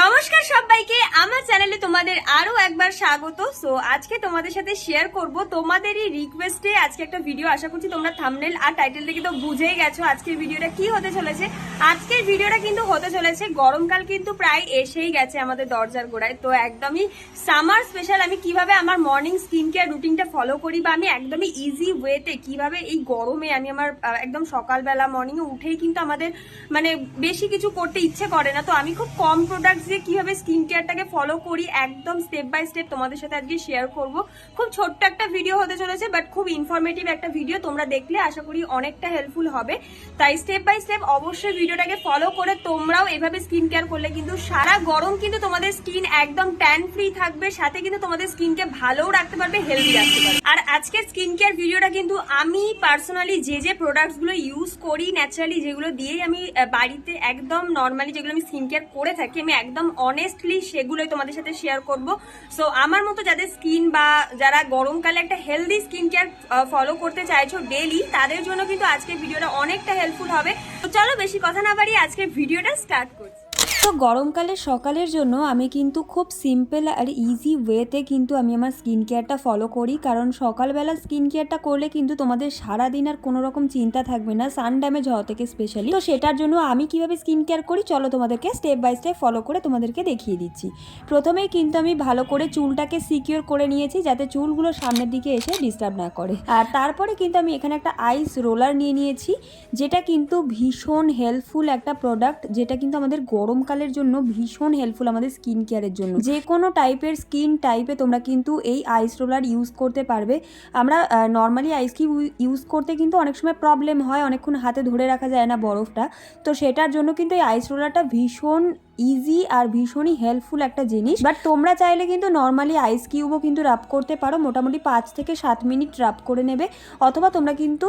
নমস্কার সবাইকে, আমার চ্যানেলে তোমাদের আরও একবার স্বাগত। সো আজকে তোমাদের সাথে শেয়ার করব তোমাদেরই রিকোয়েস্টে আজকে একটা ভিডিও আশা করছি তোমরা থামনেল আর টাইটেল দেখে তো বুঝেই গেছো আজকের ভিডিওটা কি হতে চলেছে। আজকের ভিডিওটা কিন্তু হতে চলেছে, গরমকাল কিন্তু প্রায় এসেই গেছে আমাদের দরজার গোড়ায়। তো একদমই সামার স্পেশাল আমি কীভাবে আমার মর্নিং স্কিন কেয়ার রুটিনটা ফলো করি বা আমি একদমই ইজি ওয়েতে কীভাবে এই গরমে আমি আমার একদম সকালবেলা মর্নিংয়ে উঠেই কিন্তু আমাদের মানে বেশি কিছু করতে ইচ্ছে করে না। তো আমি খুব কম প্রোডাক্ট দিয়ে কীভাবে স্কিন কেয়ারটাকে ফলো করি, একদম স্টেপ বাই স্টেপ তোমাদের সাথে আজকে শেয়ার করব। খুব ছোট্ট একটা ভিডিও হতে চলেছে বাট খুব ইনফরমেটিভ একটা ভিডিও তোমরা দেখলে আশা করি অনেকটা হেল্পফুল হবে। তাই স্টেপ বাই স্টেপ অবশ্যই ভিডিওটাকে ফলো করে তোমরাও এভাবে স্কিন কেয়ার করলে কিন্তু সারা গরম কিন্তু তোমাদের স্কিন একদম ট্যান ফ্রি থাকবে, সাথে কিন্তু তোমাদের স্কিনকে ভালোও রাখতে পারবে হেলদি রাখতে পারবে। আর আজকের স্কিন কেয়ার ভিডিওটা কিন্তু আমি পার্সোনালি যে যে প্রোডাক্টসগুলো ইউজ করি ন্যাচারালি যেগুলো দিয়েই আমি বাড়িতে একদম নর্মালি যেগুলো আমি স্কিন কেয়ার করে থাকি, আমি একদম অনেস্টলি সেগুলোই তোমাদের সাথে শেয়ার করব। সো আমার মতো যাদের স্কিন বা যারা গরমকালে একটা হেলদি স্কিন কেয়ার ফলো করতে চাইছো ডেলি তাদের জন্য কিন্তু আজকের ভিডিওটা অনেকটা হেল্পফুল হবে। তো চলো বেশি কথা না বাড়িয়ে আজকের ভিডিওটা স্টার্ট করছি। তো গরমকালে সকালের জন্য আমি কিন্তু খুব সিম্পল আর ইজি ওয়েতে কিন্তু আমি আমার স্কিন কেয়ারটা ফলো করি। কারণ সকালবেলা স্কিন কেয়ারটা করলে কিন্তু তোমাদের সারাদিন আর কোনো রকম চিন্তা থাকবে না সান ড্যামেজ হওয়া থেকে স্পেশালি তো সেটার জন্য আমি কীভাবে স্কিন কেয়ার করি? চলো তোমাদেরকে স্টেপ বাই স্টেপ ফলো করে তোমাদেরকে দেখিয়ে দিচ্ছি। প্রথমেই কিন্তু আমি ভালো করে চুলটাকে সিকিউর করে নিয়েছি, যাতে চুলগুলো সামনের দিকে এসে ডিস্টার্ব না করে। আর তারপরে কিন্তু আমি এখানে একটা আইস রোলার নিয়ে নিয়েছি, যেটা কিন্তু ভীষণ হেল্পফুল একটা প্রোডাক্ট যেটা কিন্তু আমাদের গরমকালের জন্য ভীষণ হেল্পফুল আমাদের স্কিন কেয়ারের জন্য। যে কোনো টাইপের স্কিন টাইপে তোমরা কিন্তু এই আইস রোলার ইউজ করতে পারবে। আমরা নর্মালি আইস কিউব ইউজ করতে কিন্তু অনেক সময় প্রবলেম হয়, অনেকক্ষণ হাতে ধরে রাখা যায় না বরফটা। তো সেটার জন্য কিন্তু এই আইস রোলারটা ভীষণ ইজি আর ভীষণই হেল্পফুল একটা জিনিস। বাট তোমরা চাইলে কিন্তু নর্মালি আইস কিউবও কিন্তু রাব করতে পারো। মোটামুটি পাঁচ থেকে সাত মিনিট রাব করে নেবে। অথবা তোমরা কিন্তু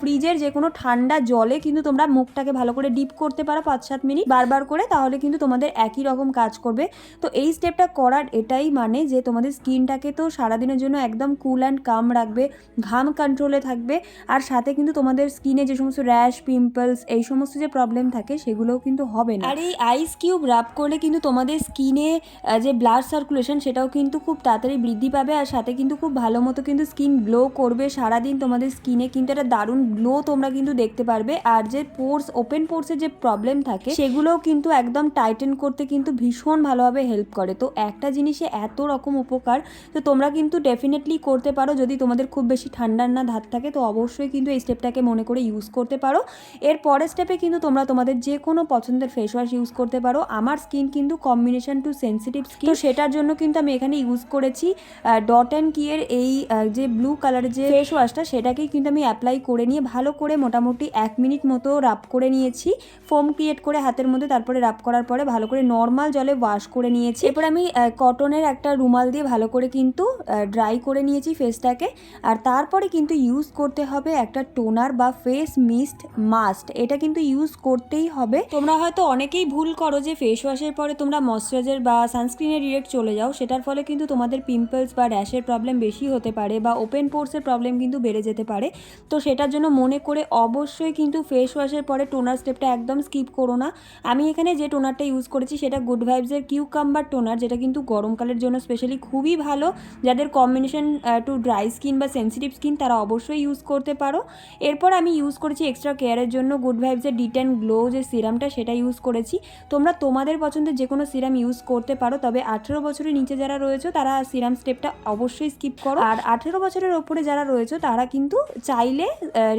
ফ্রিজের যে কোনো ঠান্ডা জলে কিন্তু তোমরা মুখটাকে ভালো করে ডিপ করতে পারো পাঁচ সাত মিনিট বারবার করে তাহলে কিন্তু তোমাদের একই রকম কাজ করবে। তো এই স্টেপটা করার এটাই মানে যে তোমাদের স্কিনটাকে তো সারাদিনের জন্য একদম কুল অ্যান্ড কাম রাখবে, ঘাম কন্ট্রোলে থাকবে। আর সাথে কিন্তু তোমাদের স্কিনে যে সমস্ত র্যাশ পিম্পলস এই সমস্ত যে প্রবলেম থাকে সেগুলোও কিন্তু হবে না। আর এই আইস কিউব রাব করলে কিন্তু তোমাদের স্কিনে যে ব্লাড সার্কুলেশন সেটাও কিন্তু খুব তাড়াতাড়ি বৃদ্ধি পাবে আর সাথে কিন্তু খুব ভালো মতো কিন্তু স্কিন গ্লো করবে সারাদিন। তোমাদের স্কিনে কিন্তু একটা দারুণ গ্লো তোমরা কিন্তু দেখতে পারবে। আর যে পোর্স ওপেন পোর্সের যে প্রবলেম থাকে, সেগুলোও কিন্তু একদম টাইটেন করতে কিন্তু ভীষণ ভালোভাবে হেল্প করে। তো একটা জিনিসে এত রকম উপকার, তো তোমরা কিন্তু ডেফিনেটলি করতে পারো। যদি তোমাদের খুব বেশি ঠান্ডার না ধাত থাকে, তো অবশ্যই কিন্তু এই স্টেপটাকে মনে করে ইউজ করতে পারো। এর পরের স্টেপে কিন্তু তোমরা তোমাদের যে কোনো পছন্দের ফেস ওয়াশ ইউজ করতে পারো। আমার স্কিন কিন্তু কম্বিনেশন টু সেন্সিটিভ স্কিন তো সেটার জন্য কিন্তু আমি এখানে ইউজ করেছি ডট অ্যান্ড কিয়ের এই যে ব্লু কালারের যে ফেস ওয়াশটা সেটাকেই কিন্তু আমি অ্যাপ্লাই করে নিয়ে ভালো করে মোটামুটি এক মিনিট মতো রাব করে নিয়েছি। ফোম ক্রিয়েট করে হাতের মধ্যে তারপরে রাব করার পরে ভালো করে নর্মাল জলে ওয়াশ করে নিয়েছি। এরপর আমি কটনের একটা রুমাল দিয়ে ভালো করে কিন্তু ড্রাই করে নিয়েছি ফেসটাকে আর তারপরে কিন্তু ইউজ করতে হবে একটা টোনার বা ফেস মিস্ট মাস্ট এটা কিন্তু ইউজ করতেই হবে। তোমরা হয়তো অনেকেই ভুল করো যে ফেস ওয়াশের পরে তোমরা ময়শ্চারাইজার বা সানস্ক্রিনে ডিরেক্ট চলে যাও, সেটার ফলে কিন্তু তোমাদের পিম্পলস বা র্যাশের প্রবলেম বেশি হতে পারে বা ওপেন পোর্সের প্রবলেম কিন্তু বেড়ে যেতে পারে। তো সেটার জন্য মনে করে অবশ্যই কিন্তু ফেস ওয়াশের পরে টোনার স্টেপটা একদম স্কিপ করো না। আমি এখানে যে টোনারটা ইউজ করেছি, সেটা গুড ভাইবসের কিউকাম্বার টোনার, যেটা কিন্তু গরমকালের জন্য স্পেশালি খুবই ভালো। যাদের কম্বিনেশন টু ড্রাই স্কিন বা সেন্সিটিভ স্কিন তারা অবশ্যই ইউজ করতে পারো। এরপর আমি ইউজ করেছি এক্সট্রা কেয়ারের জন্য গুড ভাইবসের ডিটেন গ্লো যে সিরামটা সেটা ইউজ করেছি। তোমরা তোমাদের পছন্দের যে কোনো সিরাম ইউজ করতে পারো, তবে আঠেরো বছরের নিচে যারা রয়েছে, তারা সিরাম স্টেপটা অবশ্যই স্কিপ করো। আর আঠেরো বছরের ওপরে যারা রয়েছে, তারা কিন্তু চাইলে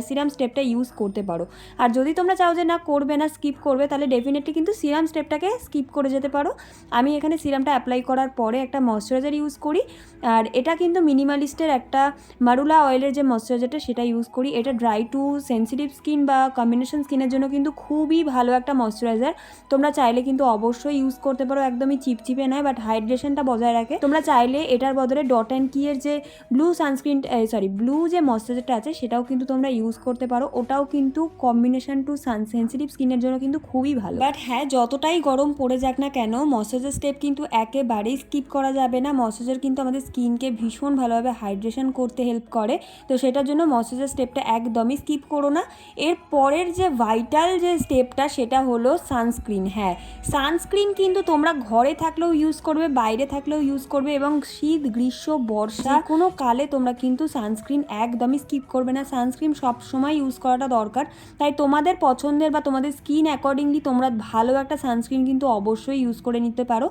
সিরাম স্টেপটা ইউজ করতে পারো। আর যদি তোমরা চাও যে না, করবে না স্কিপ করবে, তাহলে ডেফিনেটলি কিন্তু সিরাম স্টেপটাকে স্কিপ করে যেতে পারো। আমি এখানে সিরামটা অ্যাপ্লাই করার পরে একটা ময়শ্চারাইজার ইউজ করি। আর এটা কিন্তু মিনিমালিস্টের একটা মারুলা অয়েলের যে ময়শ্চারাইজারটা সেটা ইউজ করি। এটা ড্রাই টু সেন্সিটিভ স্কিন বা কম্বিনেশন স্কিনের জন্য কিন্তু খুবই ভালো একটা ময়শ্চারাইজার তোমরা চাইলে কিন্তু অবশ্যই ইউজ করতে পারো, একদমই চিপচিপে নয় বাট হাইড্রেশনটা বজায় রাখে। তোমরা চাইলে এটার বদলে ডট অ্যান্ড কিয়ের যে ব্লু সানস্ক্রিন সরি ব্লু যে ময়শ্চারাইজারটা আছে, সেটাও কিন্তু তোমরা ইউজ করতে পারো। ওটাও কিন্তু কম্বিনেশন টু সান সেন্সিটিভ স্কিনের জন্য কিন্তু খুবই ভালো। বাট হ্যাঁ যতটাই গরম পড়ে যাক না কেন ময়শ্চারাইজার স্টেপ কিন্তু একেবারেই স্কিপ করা যাবে না। ময়শ্চারাইজার কিন্তু আমাদের স্কিনকে ভীষণ ভালোভাবে হাইড্রেশন করতে হেল্প করে। তো সেটার জন্য ময়শ্চারাইজার স্টেপটা একদমই স্কিপ করো না। এর পরের যে ভাইটাল যে স্টেপটা সেটা হলো সানস্ক্রিন হ্যাঁ সানস্ক্রিন কিন্তু তোমরা ঘরে থাকলেও ইউজ করবে বাইরে থাকলেও ইউজ করবে এবং শীত গ্রীষ্ম বর্ষা কোনো কালে তোমরা কিন্তু সানস্ক্রিন একদমই স্কিপ করবে না। সানস্ক্রিন সবসময় ইউজ করাটা দরকার। তাই তোমাদের পছন্দের বা তোমাদের স্কিন অ্যাকর্ডিংলি তোমরা ভালো একটা সানস্ক্রিন কিন্তু অবশ্যই ইউজ করে নিতে পারো।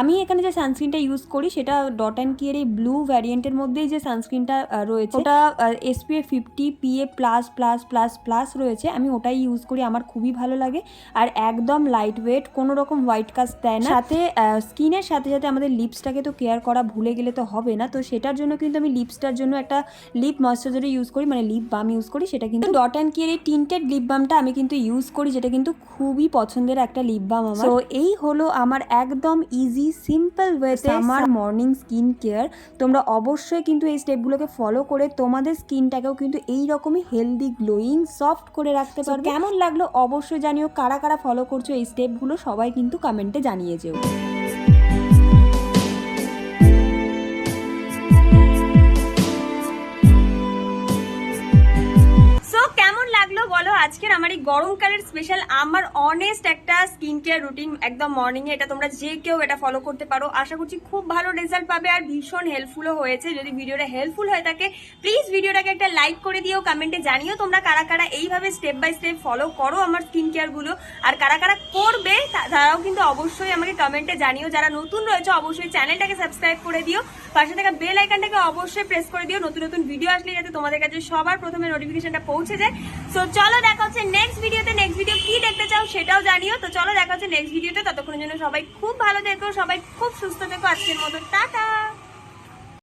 আমি এখানে যে সানস্ক্রিনটা ইউজ করি সেটা ডট অ্যান্ড কিয়ের এই ব্লু ভ্যারিয়েন্টের মধ্যেই যে সানস্ক্রিনটা রয়েছে ওটা SPF fifty PA plus plus plus plus রয়েছে। আমি ওটাই ইউজ করি আমার খুবই ভালো লাগে। আর একদম লাইট ওয়েট কোনো রকম হোয়াইট কাস্ট দেয় না। সাথে স্কিনের সাথে সাথে আমাদের লিপসটাকে তো কেয়ার করা ভুলে গেলে তো হবে না। তো সেটার জন্য কিন্তু আমি লিপসটার জন্য একটা লিপ ময়শ্চারাইজার ইউজ করি মানে লিপ বাম ইউজ করি সেটা কিন্তু ডট অ্যান্ড কিয়ের এই টিন্টেড লিপ বামটা আমি কিন্তু ইউজ করি যেটা কিন্তু খুবই পছন্দের একটা লিপ বাম আমার। তো এই হলো আমার একদম ইজি সিম্পল ওয়েতে আমার মর্নিং স্কিন কেয়ার তোমরা অবশ্যই কিন্তু এই স্টেপগুলোকে ফলো করে তোমাদের স্কিনটাকেও কিন্তু এই রকমই হেলদি গ্লোয়িং সফট করে রাখতে পারবে। কেমন লাগল অবশ্যই জানিও। কারা কারা ফলো করছ এই স্টেপগুলো সবাই কিন্তু কমেন্টে জানিয়ে যেও। আজকের আমার এই গরমকালের স্পেশাল আমার অনেস্ট একটা স্কিন কেয়ার রুটিন একদম মর্নিং এ, এটা তোমরা যে কেউ এটা ফলো করতে পারো। আশা করছি খুব ভালো রেজাল্ট পাবে আর ভীষণ হেল্পফুলও হয়েছে। যদি ভিডিওটা হেল্পফুল হয়ে থাকে প্লিজ ভিডিওটাকে একটা লাইক করে দিও কমেন্টে জানিও তোমরা কারা কারা এইভাবে স্টেপ বাই স্টেপ ফলো করো আমার স্কিন কেয়ারগুলো। আর কারা কারা করবে তারাও কিন্তু অবশ্যই আমাকে কমেন্টে জানিও। যারা নতুন রয়েছে, অবশ্যই চ্যানেলটাকে সাবস্ক্রাইব করে দিও। পাশে থাকা বেল আইকনটাকে অবশ্যই প্রেস করে দিও। নতুন নতুন ভিডিও আসলে যাতে তোমাদের কাছে সবার প্রথমে নোটিফিকেশনটা পৌঁছে যায়। সো চলো দেখা হচ্ছে নেক্সট ভিডিওতে নেক্সট ভিডিও কি দেখতে চাও সেটাও জানিও। তো চলো দেখা হচ্ছে নেক্সট ভিডিওতে ততক্ষণের জন্য সবাই খুব ভালো দেখো সবাই খুব সুস্থ থেকো। আজকের মতো, টাটা!